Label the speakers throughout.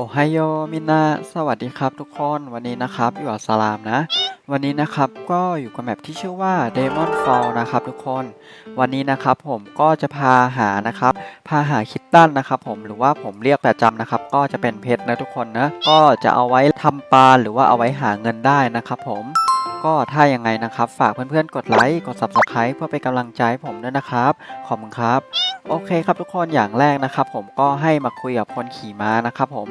Speaker 1: โอไฮโอมินาสวัสดีครับทุกคนวันนี้นะครับอยู่อัสลามนะ วันนี้นะครับก็อยู่กับแมปที่ชื่อว่า Demon Fall นะครับทุกคนวันนี้นะครับผมก็จะพาหานะครับ พาหาคิดตันนะครับผมหรือว่าผมเรียกแต่จำนะครับ ก็จะเป็นเพชรนะทุกคนนะก็จะเอาไว้ทำปลาหรือว่าเอาไว้หาเงินได้นะครับผม ก็ถ้ายังไงนะครับ ฝากเพื่อนๆ กดไลค์ กด Subscribe เพื่อเป็นกำลังใจใผมด้วยนะครับ ขอบคุณครับ โอเคครับทุกคนอย่างแรกนะครับ ผมก็ให้มาคุยกับคนขี่ม้านะครับ ผม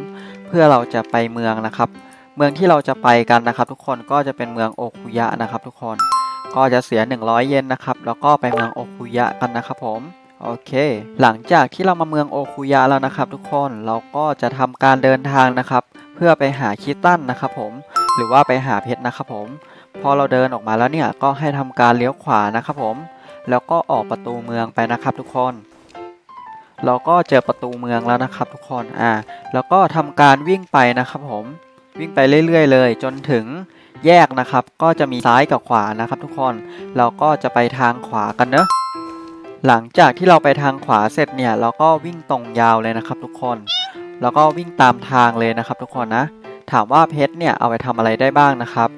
Speaker 1: เพื่อเราจะไปเมืองนะครับ เมืองที่เราจะไปกันนะครับ ทุกคนก็จะเป็นเมืองโอคุยะนะครับ ทุกคนก็จะเสีย 100 เยนนะครับ แล้วก็ไปเมืองโอคุยะกันนะครับ ผมโอเค หลังจากที่เรามาเมืองโอคุยะแล้วนะครับ ทุกคนเราก็จะทำการเดินทางนะครับ เพื่อไปหาคิตตันนะครับ ผมหรือว่าไปหาเพชรนะครับ ผม พอเราเดินออกมาแล้วเนี่ยก็ให้ทำการเลี้ยวขวานะครับผม แล้วก็ออกประตูเมืองไปนะครับทุกคน เราก็เจอประตูเมืองแล้วนะครับ ทุกคนอ่าแล้วก็ทำการวิ่งไปนะครับผมวิ่งไปเรื่อย ๆ เลย จนถึงแยกนะครับ ก็จะมีซ้ายกับขวานะครับทุกคน เราก็จะไปทางขวากันเนอะหลังจากที่เราไปทางขวาเสร็จเนี่ย เราก็วิ่งตรงยาวเลยนะครับ ทุกคน แล้วก็วิ่งตามทางเลยนะครับ ทุกคนนะ ถามว่าเพชรเนี่ยเอาไปทำอะไรได้บ้างนะครับ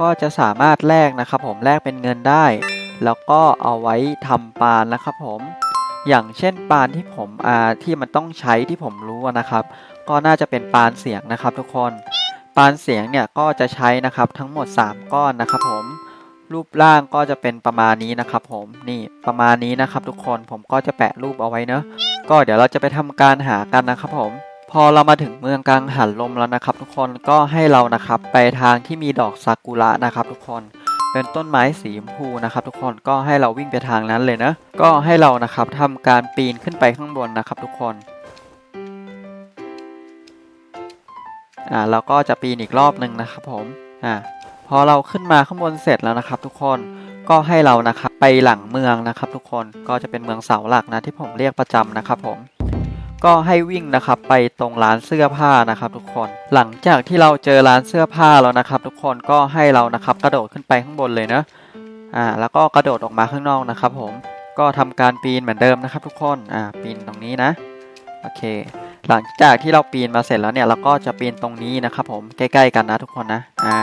Speaker 1: ก็จะสามารถแลกนะครับผมแลกเป็นเงินได้ แล้วก็เอาไว้ทำปานนะครับผมอย่างเช่นปานที่ผมอ่าที่มันต้องใช้ที่ผมรู้นะครับ ก็น่าจะเป็นปานเสียงนะครับ ทุกคนปานเสียงเนี่ยก็จะใช้นะครับทั้งหมด 3 ก้อนนะครับผมรูปร่างก็จะเป็นประมาณนี้นะครับผมนี่ประมาณนี้นะครับ ทุกคนผมก็จะแปะรูปเอาไว้เนอะก็เดี๋ยวเราจะไปทำการหากันนะครับผม พอเรามาถึงเมืองกลางหันลมแล้วนะครับ ทุกคนก็ให้เรานะครับ ไปทางที่มีดอกซากุระนะครับ ทุกคนเป็นต้นไม้สีชมพูนะครับ ทุกคนก็ให้เราวิ่งไปทางนั้นเลยนะก็ให้เรานะครับทำการปีนขึ้นไปข้างบนนะครับ ทุกคนอ่าแล้วก็จะปีนอีกรอบหนึ่งนะครับผมอ่าพอเราขึ้นมาข้างบนเสร็จแล้วนะครับ ทุกคนก็ให้เรานะครับไปหลังเมืองนะครับ ทุกคนก็จะเป็นเมืองเสาหลักนะที่ผมเรียกประจำนะครับผม ก็ให้วิ่งนะครับไปตรงร้านเสื้อผ้านะครับทุกคน หลังจากที่เราเจอร้านเสื้อผ้าแล้วนะครับ ทุกคนก็ให้เรานะครับกระโดดขึ้นไปข้างบนเลยนะอ่าแล้วก็กระโดดออกมาข้างนอกนะครับ ผมก็ทำการปีนเหมือนเดิมนะครับ ทุกคนอ่าปีนตรงนี้นะโอเค หลังจากที่เราปีนมาเสร็จแล้วเนี่ยเราก็จะปีนตรงนี้นะครับ ผมใกล้ๆกันนะทุกคนนะอ่า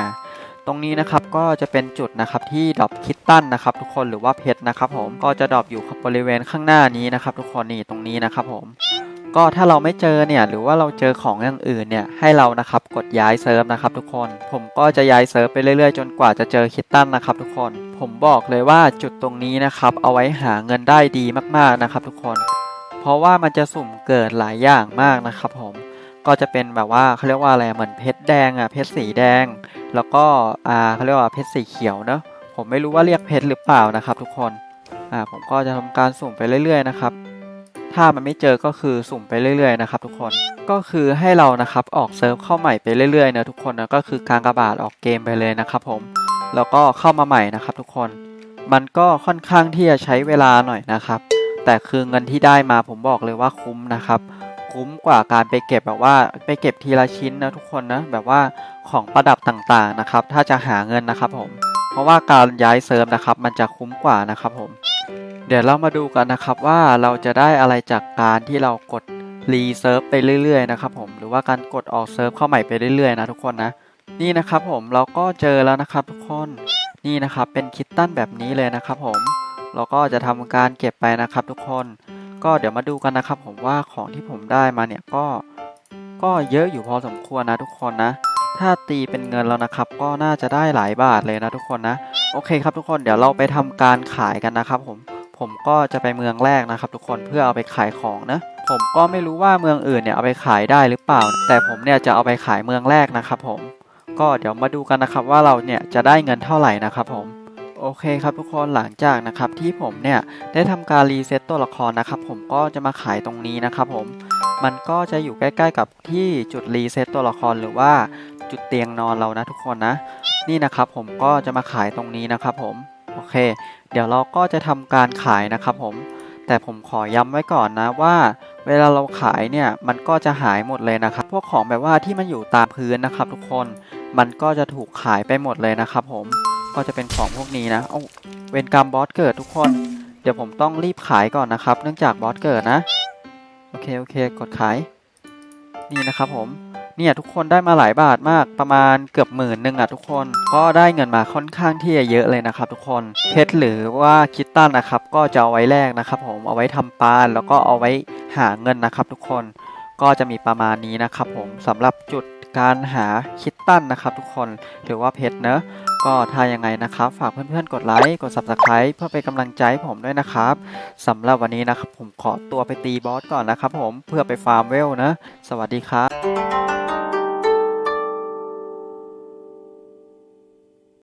Speaker 1: ตรงนี้นะครับก็จะเป็นจุดนะครับที่ดรอปคิตตันนะครับ ทุกคนหรือว่าเพชรนะครับ ผมก็จะดรอปอยู่บริเวณข้างหน้านี้นะครับ ทุกคนนี่ตรงนี้นะครับ ผม ก็ถ้าเราไม่เจอเนี่ยหรือว่าเราเจอของอย่างอื่นเนี่ยให้เรานะครับกดย้ายเซิร์ฟนะครับทุกคน ผมก็จะย้ายเซิร์ฟไปเรื่อยๆ จนกว่าจะเจอคิตตันนะครับทุกคน ผมบอกเลยว่าจุดตรงนี้นะครับเอาไว้หาเงินได้ดีมากๆนะครับทุกคน เพราะว่ามันจะสุ่มเกิดหลายอย่างมากนะครับผมก็จะเป็นแบบว่าเขาเรียกว่าอะไรเหมือนเพชรแดงอะเพชรสีแดง แล้วก็อ่าเขาเรียกว่าเพชรสีเขียวเนอะผมไม่รู้ว่าเรียกเพชรหรือเปล่านะครับทุกคนอ่าผมก็จะทำการสุ่มไปเรื่อยๆนะครับ ถ้ามันไม่เจอก็คือสุ่มไปเรื่อยๆนะครับทุกคนก็คือให้เรานะครับออกเซิร์ฟเข้าใหม่ไปเรื่อยๆนะทุกคนนะก็คือการกระบาดออกเกมไปเลยนะครับผมแล้วก็เข้ามาใหม่นะครับทุกคน มันก็ค่อนข้างที่จะใช้เวลาหน่อยนะครับ แต่คือเงินที่ได้มาผมบอกเลยว่าคุ้มนะครับ คุ้มกว่าการไปเก็บแบบว่าไปเก็บทีละชิ้นนะทุกคนนะแบบว่าของประดับต่างๆนะครับ ถ้าจะหาเงินนะครับผม เพราะว่าการย้ายเซิร์ฟนะครับ มันจะคุ้มกว่านะครับผม เดี๋ยวเรามาดูกันนะครับว่าเราจะได้อะไรจากการที่เรากดรีเซิร์ฟไปเรื่อยๆนะครับผมหรือว่าการกดออกเซิร์ฟเข้าใหม่ไปเรื่อยๆนะทุกคนนะนี่นะครับผมเราก็เจอแล้วนะครับทุกคนนี่นะครับเป็นคิตตันแบบนี้เลยนะครับผมเราก็จะทำการเก็บไปนะครับทุกคน ก็เดี๋ยวมาดูกันนะครับผมว่าของที่ผมได้มาเนี่ยก็ ก็เยอะอยู่พอสมควรนะทุกคนนะถ้าตีเป็นเงินแล้วนะครับ ก็น่าจะได้หลายบาทเลยนะทุกคนนะ โอเคครับทุกคนเดี๋ยวเราไปทำการขายกันนะครับผม ผมก็จะไปเมืองแรกนะครับ ทุกคนเพื่อเอาไปขายของนะ ผมก็ไม่รู้ว่าเมืองอื่นเนี่ยเอาไปขายได้หรือเปล่า แต่ผมเนี่ยจะเอาไปขายเมืองแรกนะครับผมก็เดี๋ยวมาดูกันนะครับว่าเราเนี่ยจะได้เงินเท่าไหร่นะครับผมโอเคครับทุกคนหลังจากนะครับที่ผมเนี่ยได้ทำการรีเซ็ตตัวละครนะครับผมก็จะมาขายตรงนี้นะครับผมมันก็จะอยู่ใกล้ๆกับที่จุดรีเซ็ตตัวละครหรือว่าจุดเตียงนอนเรานะทุกคนนะ นี่นะครับผมก็จะมาขายตรงนี้นะครับผม โอเค เดี๋ยวเราก็จะทำการขายนะครับผม แต่ผมขอย้ำไว้ก่อนนะว่า เวลาเราขายเนี่ยมันก็จะหายหมดเลยนะครับ พวกของแบบว่าที่มันอยู่ตามพื้นนะครับ ทุกคน มันก็จะถูกขายไปหมดเลยนะครับ ผม ก็จะเป็นของพวกนี้นะเอาเวนกรรมบอสเกิดทุกคน เดี๋ยวผมต้องรีบขายก่อนนะครับ เนื่องจากบอสเกิดนะ โอเคโอเค กดขาย นี่นะครับผม เนี่ยทุกคนได้มาหลายบาทมากประมาณเกือบหมื่นหนึ่งอะทุกคน ก็ได้เงินมาค่อนข้างที่จะเยอะเลยนะครับทุกคนเพชรหรือว่าคิตตันนะครับก็จะเอาไว้แลกนะครับผมเอาไว้ทำปานแล้วก็เอาไว้หาเงินนะครับทุกคนก็จะมีประมาณนี้นะครับผมสำหรับจุดการหาคิตตันนะครับทุกคนหรือว่าเพชรเนอะก็ถ้ายังไงนะครับ ฝากเพื่อนๆ กดไลค์ กด subscribe เพื่อเป็นกำลังใจให้ผมด้วยนะครับสำหรับวันนี้นะครับ ผมขอตัวไปตีบอสก่อนนะครับผมเพื่อไปฟาร์มเวลนะ สวัสดีครับ